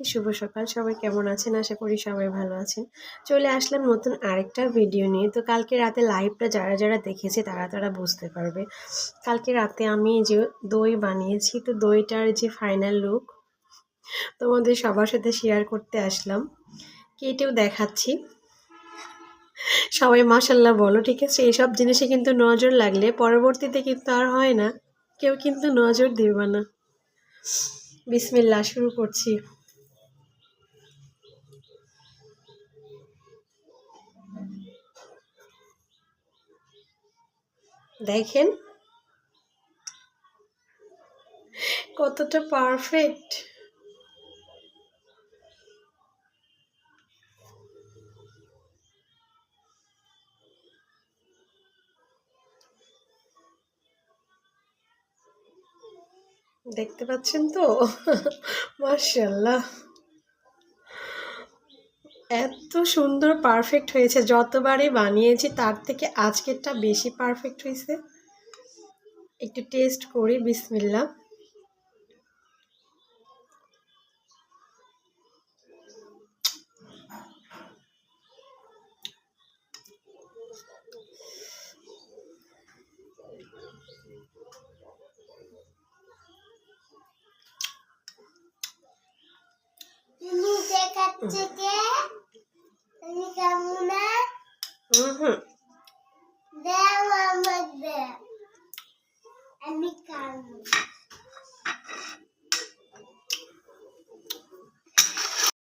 সবাইকে শুভ সকাল। সবাই কেমন আছেন? আশা করি সবাই ভালো আছেন। চলে আসলাম নতুন আরেকটা ভিডিও নিয়ে। তো কালকে রাতে লাইভটা যারা যারা দেখেছে, তারা তারা বুঝতে পারবে। কালকে রাতে আমি যে দই বানিয়েছি, তো দইটার যে ফাইনাল লুক তোমাদের সবার সাথে শেয়ার করতে আসলাম। কেটেও দেখাচ্ছি। সবাই মাসাল্লাহ বলো, ঠিক আছে? এইসব জিনিসে কিন্তু নজর লাগলে পরবর্তীতে কিন্তু আর হয় না। কেউ কিন্তু নজর দেবে না। বিসমিল্লা শুরু করছি। দেখেন কতটা পারফেক্ট দেখতে পাচ্ছেন তো? মার্শাল্লাহ এত সুন্দর পারফেক্ট হয়েছে। যতবারই বানিয়েছি, তার থেকে আজকেরটা বেশি পারফেক্ট হয়েছে। একটু টেস্ট করি বিসমিল্লা তুমি Mm-hmm. আমি কাল